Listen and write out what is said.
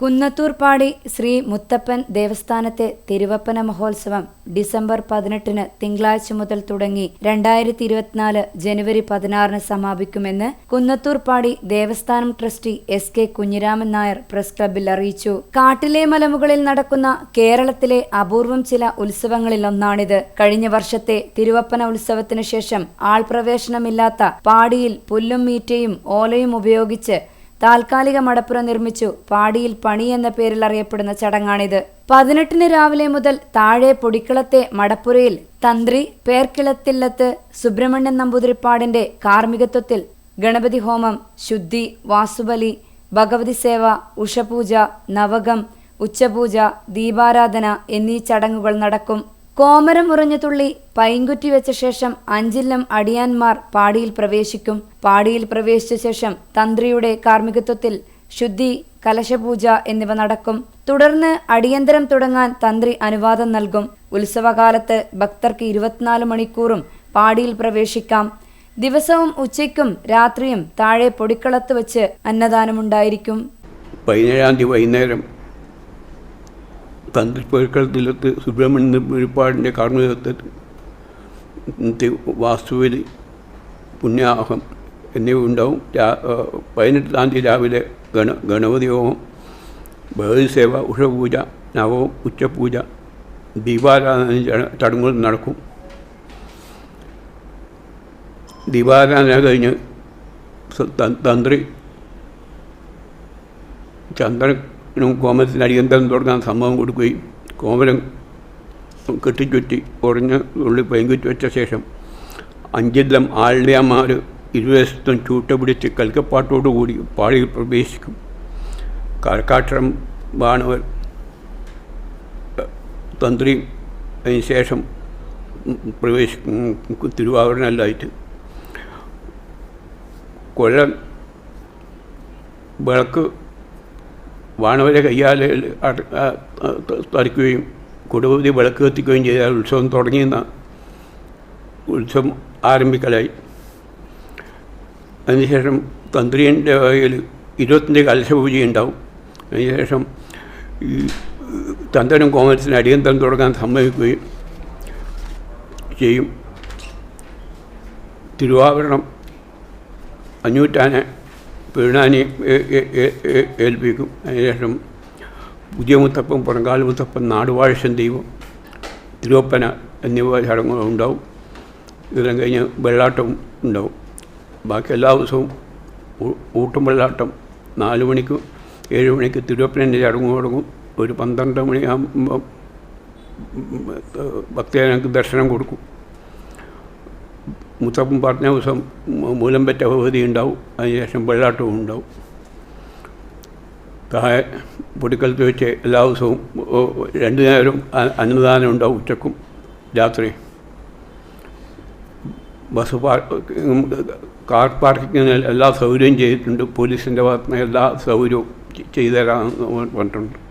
കുന്നത്തൂർപ്പാടി ശ്രീ മുത്തപ്പൻ ദേവസ്ഥാനത്തെ തിരുവപ്പന മഹോത്സവം ഡിസംബർ പതിനെട്ടിന് തിങ്കളാഴ്ച മുതൽ തുടങ്ങി രണ്ടായിരത്തി ഇരുപത്തിനാല് ജനുവരി പതിനാറിന് സമാപിക്കുമെന്ന് Kunnathurpadi ദേവസ്ഥാനം trustee S K Kunhiraman Nair press ക്ലബിൽ അറിയിച്ചു. കാട്ടിലെ മലമുകളിൽ നടക്കുന്ന കേരളത്തിലെ അപൂർവം ചില ഉത്സവങ്ങളിൽ ഒന്നാണിത്. കഴിഞ്ഞ വർഷത്തെ തിരുവപ്പന ഉത്സവത്തിനു ശേഷം ആൾപ്രവേശനമില്ലാത്ത പാടിയിൽ പുല്ലും മീറ്റയും ഓലയും ഉപയോഗിച്ച് താൽക്കാലിക മടപ്പുര നിർമ്മിച്ചു. പാടിയിൽ പണി എന്ന പേരിൽ അറിയപ്പെടുന്ന ചടങ്ങാണിത്. പതിനെട്ടിന് രാവിലെ മുതൽ താഴെ പൊടിക്കളത്തെ മടപ്പുരയിൽ തന്ത്രി പേർക്കിളത്തില്ലത്ത് സുബ്രഹ്മണ്യൻ നമ്പൂതിരിപ്പാടിന്റെ കാർമ്മികത്വത്തിൽ ഗണപതി ഹോമം ശുദ്ധി വാസുബലി ഭഗവതി സേവ ഉഷപൂജ നവകം ഉച്ചപൂജ ദീപാരാധന എന്നീ ചടങ്ങുകൾ നടക്കും. കോമരം ഉറഞ്ഞു തുള്ളി പൈങ്കുറ്റി വെച്ച ശേഷം അഞ്ചില്ലം അടിയാന്മാർ പാടിയിൽ പ്രവേശിക്കും. പാടിയിൽ പ്രവേശിച്ച ശേഷം തന്ത്രിയുടെ കാർമ്മികത്വത്തിൽ ശുദ്ധി കലശപൂജ എന്നിവ നടക്കും. തുടർന്ന് അടിയന്തരം തുടങ്ങാൻ തന്ത്രി അനുവാദം നൽകും. ഉത്സവകാലത്ത് ഭക്തർക്ക് ഇരുപത്തിനാല് മണിക്കൂറും പാടിയിൽ പ്രവേശിക്കാം. ദിവസവും ഉച്ചയ്ക്കും രാത്രിയും താഴെ പൊടിക്കളത്ത് വെച്ച് അന്നദാനമുണ്ടായിരിക്കും. പതിനേഴാം തീയതി വൈകുന്നേരം തന്ത്രിപ്പേർക്കളത്തിലത്ത് സുബ്രഹ്മണ്യ വെളിപ്പാടിന്റെ കാർമ്മികത്വത്തിൽ വാസ്തുവിൽ പുണ്യാഹം എന്നിവ ഉണ്ടാവും. പതിനെട്ടാം തീയതി രാവിലെ ഗണ ഗണപതി ഹോമം ഭഗവതി സേവ ഉഷപൂജ നവവും ഉച്ചപൂജ ദീപാരാധന ചട- ചടങ്ങുകൾ നടക്കും. ദീപാരാധന കഴിഞ്ഞ് തന്ത്രി ചന്ദ്രനും കോമരത്തിന് അടിയന്തരം തുടങ്ങാൻ സമ്മതം കൊടുക്കുകയും കോമരം കെട്ടിച്ചുറ്റി കുറഞ്ഞ് ഉള്ളി പൈങ്കുറ്റി വെച്ച ശേഷം അഞ്ചില്ലം ആളിയന്മാർ ഇരുവശത്തും ചൂട്ട പിടിച്ച് കൽക്കപ്പാട്ടോടുകൂടി പാളിയിൽ പ്രവേശിക്കും. കരക്കാട്ടം ബാണവർ തന്ത്രി അതിന് ശേഷം പ്രവേശിക്കും. തിരുവാഭരണമല്ലായിട്ട് കൊല്ലം വിളക്ക് വാണവരെ കയ്യാൽ തറിക്കുകയും കൊടുവതി വിളക്ക് കത്തിക്കുകയും ചെയ്താൽ ഉത്സവം തുടങ്ങിയെന്ന ഉത്സവം ആരംഭിക്കലായി. അതിനുശേഷം തന്ത്രിന്റെ വകയിൽ ഇരുപത്തിന്റെ കലശപൂജ ഉണ്ടാവും. അതിനുശേഷം ഈ തന്ത്രനും കോമരത്തിന് അടിയന്തരം തുടങ്ങാൻ സമ്മതിക്കുകയും ചെയ്യും. തിരുവാഭരണം അഞ്ഞൂറ്റാനെ പിഴുനാനി ഏൽപ്പിക്കും. അതിനുശേഷം പുതിയ മുത്തപ്പൻ പുറങ്കാല മുത്തപ്പൻ നാടുവാഴ്ചൻ ദൈവം തിരുവപ്പന എന്നിവ ചടങ്ങുകളും ഉണ്ടാവും. ഇതെല്ലാം കഴിഞ്ഞ് വെള്ളാട്ടവും ഉണ്ടാവും. ബാക്കി എല്ലാ ദിവസവും ഊട്ടും വെള്ളാട്ടം നാല് മണിക്ക് ഏഴ് മണിക്ക് തിരുവപ്പനന്റെ ചടങ്ങ് തുടങ്ങും. ഒരു പന്ത്രണ്ട് മണിയാകുമ്പം ഭക്തജനങ്ങൾക്ക് ദർശനം കൊടുക്കും. മുത്തപ്പൻ പറഞ്ഞ ദിവസം മൂലം പറ്റ ഭഗവതി ഉണ്ടാവും. അതിനുശേഷം വെള്ളാട്ടവും ഉണ്ടാവും. താഴെ പൊടിക്കലത്ത് വെച്ച് എല്ലാ ദിവസവും രണ്ടു നേരം അന്നദാനം ഉണ്ടാവും ഉച്ചക്കും രാത്രി. ബസ് കാർ പാർക്കിങ്ങിന് എല്ലാ സൗകര്യവും ചെയ്തിട്ടുണ്ട്. പോലീസിന്റെ ഭാഗത്തുനിന്ന് എല്ലാ സൗകര്യവും ചെയ്തു തരാമെന്ന് പറഞ്ഞിട്ടുണ്ട്.